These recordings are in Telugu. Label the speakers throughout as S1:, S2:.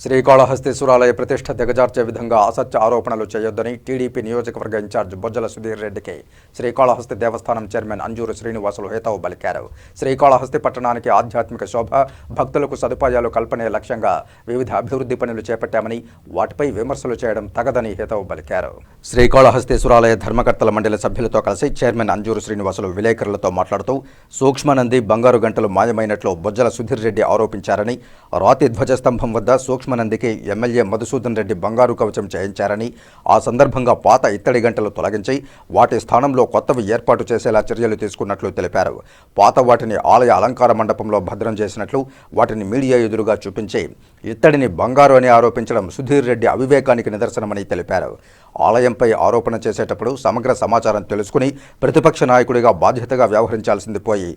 S1: శ్రీకాళహస్తీశ్వరాలయ ప్రతిష్ట దిగజార్చే విధంగా అసత్య ఆరోపణలు చేయొద్దని టీడీపీ నియోజకవర్గ ఇన్ఛార్జ్ బొజ్జల సుధీర్ రెడ్డికి శ్రీకాళహస్తి దేవస్థానం చైర్మన్ అంజూరు శ్రీనివాసులు హేతవు పలికారు శ్రీకాళహస్తి పట్టణానికి ఆధ్యాత్మిక శోభ భక్తులకు సదుపాయాలు కల్పనే లక్ష్యంగా వివిధ అభివృద్ధి పనులు చేపట్టామని వాటిపై విమర్శలు చేయడం తగదని హేతవు పలికారు శ్రీకాళహస్తీశ్వరాలయ ధర్మకర్తల మండలి సభ్యులతో కలిసి చైర్మన్ అంజూరు శ్రీనివాసులు విలేకరులతో మాట్లాడుతూ సూక్ష్మనంది బంగారు గంటలు మాయమైనట్లు బొజ్జల సుధీర్ రెడ్డి ఆరోపించారని రాతి ధ్వజస్తంభం వద్ద సూక్ష్మ సూక్ష్మనందికి ఎమ్మెల్యే మధుసూదన్ రెడ్డి బంగారు కవచం చేయించారని ఆ సందర్భంగా పాత ఇత్తడి గంటలు తొలగించి వాటి స్థానంలో కొత్తవి ఏర్పాటు చేసేలా చర్యలు తీసుకున్నట్లు తెలిపారు. పాత వాటిని ఆలయ అలంకార మండపంలో భద్రం చేసినట్లు వాటిని మీడియా ఎదురుగా చూపించి ఇత్తడిని బంగారు అని ఆరోపించడం సుధీర్ రెడ్డి అవివేకానికి నిదర్శనమని తెలిపారు. ఆలయంపై ఆరోపణ చేసేటప్పుడు సమగ్ర సమాచారం తెలుసుకుని ప్రతిపక్ష నాయకుడిగా బాధ్యతగా వ్యవహరించాల్సింది పోయి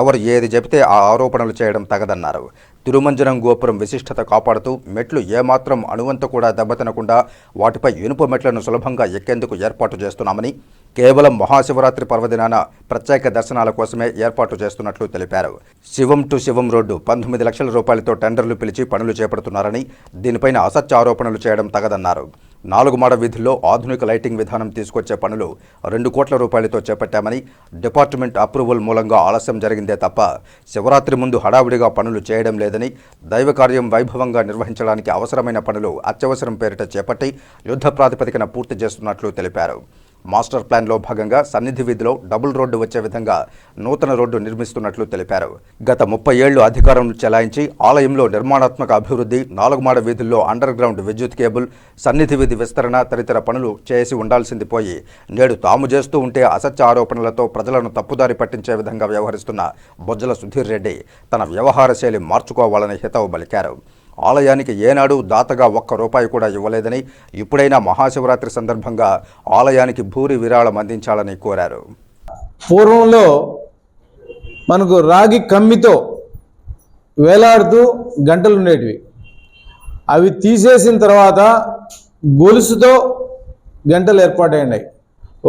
S1: ఎవరు ఏది చెబితే ఆ ఆరోపణలు చేయడం తగదన్నారు. తిరుమంజనం గోపురం విశిష్టత కాపాడుతూ మెట్లు ఏమాత్రం అణువంత కూడా దెబ్బతినకుండా వాటిపై ఇనుప మెట్లను సులభంగా ఎక్కేందుకు ఏర్పాటు చేస్తున్నామని కేవలం మహాశివరాత్రి పర్వదినాన ప్రత్యేక దర్శనాల కోసమే ఏర్పాటు చేస్తున్నట్లు తెలిపారు. శివం టు శివం రోడ్డు పంతొమ్మిది లక్షల రూపాయలతో టెండర్లు పిలిచి పనులు చేపడుతున్నారని దీనిపైన అసత్య ఆరోపణలు చేయడం తగదన్నారు. నాలుగు మాడ వీధుల్లో ఆధునిక లైటింగ్ విధానం తీసుకొచ్చే పనులు రెండు కోట్ల రూపాయలతో చేపట్టామని డిపార్ట్మెంట్ అప్రూవల్ మూలంగా ఆలస్యం జరిగిందే తప్ప శివరాత్రి ముందు హడావిడిగా పనులు చేయడం లేదని దైవ కార్యం వైభవంగా నిర్వహించడానికి అవసరమైన పనులు అత్యవసరం పేరిట చేపట్టి యుద్ధ ప్రాతిపదికన పూర్తి చేస్తున్నట్లు తెలిపారు. మాస్టర్ ప్లాన్లో భాగంగా సన్నిధి వీధిలో డబుల్ రోడ్డు వచ్చే విధంగా నూతన రోడ్డు నిర్మిస్తున్నట్లు తెలిపారు. గత ముప్పై ఏళ్ళు అధికారం చెలాయించి ఆలయంలో నిర్మాణాత్మక అభివృద్ధి నాలుగుమాడ వీధుల్లో అండర్ గ్రౌండ్ విద్యుత్ కేబుల్ సన్నిధి వీధి విస్తరణ తదితర పనులు చేసి ఉండాల్సింది పోయి నేడు తాము చేస్తూ ఉంటే అసత్య ఆరోపణలతో ప్రజలను తప్పుదారి పట్టించే విధంగా వ్యవహరిస్తున్న బొజ్జల సుధీర్ రెడ్డి తన వ్యవహార శైలి మార్చుకోవాలని హితవు పలికారు. ఆలయానికి ఏనాడు దాతగా ఒక్క రూపాయి కూడా ఇవ్వలేదని ఇప్పుడైనా మహాశివరాత్రి సందర్భంగా ఆలయానికి భూరి విరాళం అందించాలని కోరారు.
S2: పూర్వంలో మనకు రాగి కమ్మితో వేలాడుతూ గంటలు ఉండేటివి. అవి తీసేసిన తర్వాత గొలుసుతో గంటలు ఏర్పాటైనాయి.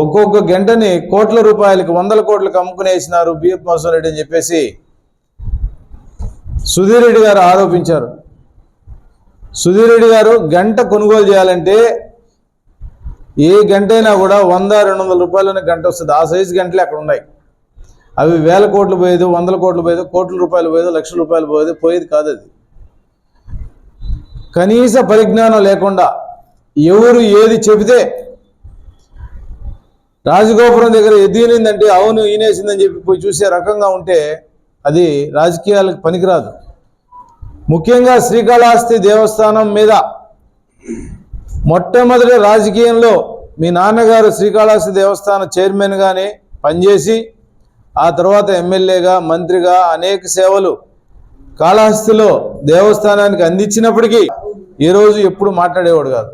S2: ఒక్కొక్క గంటని కోట్ల రూపాయలకి వందల కోట్లకు అమ్ముకునేసినారు బిఎఫ్ మోహన్ రెడ్డి అని చెప్పేసి సుధీర్ రెడ్డి గారు ఆరోపించారు. సుధీర్ రెడ్డి గారు గంట కొనుగోలు చేయాలంటే ఏ గంట అయినా కూడా వంద రెండు వందల రూపాయలనే గంట వస్తుంది. ఆ సైజు గంటలు అక్కడ ఉన్నాయి. అవి వేల కోట్లు పోయేది వందల కోట్లు పోయేది కోట్ల రూపాయలు పోయేది లక్షల రూపాయలు పోయేది పోయేది కాదు అది. కనీస పరిజ్ఞానం లేకుండా ఎవరు ఏది చెబితే రాజగోపురం దగ్గర ఎదిగినందంటే అవును ఈనేసిందని చెప్పి పోయి చూసే రకంగా ఉంటే అది రాజకీయాలకు పనికిరాదు. ముఖ్యంగా శ్రీకాళహస్తి దేవస్థానం మీద మొట్టమొదటి రాజకీయంలో మీ నాన్నగారు శ్రీకాళహస్తి దేవస్థాన చైర్మన్గానే పనిచేసి ఆ తర్వాత ఎమ్మెల్యేగా మంత్రిగా అనేక సేవలు కాళహస్తిలో దేవస్థానానికి అందించినప్పటికీ ఈరోజు ఎప్పుడు మాట్లాడేవాడు కాదు.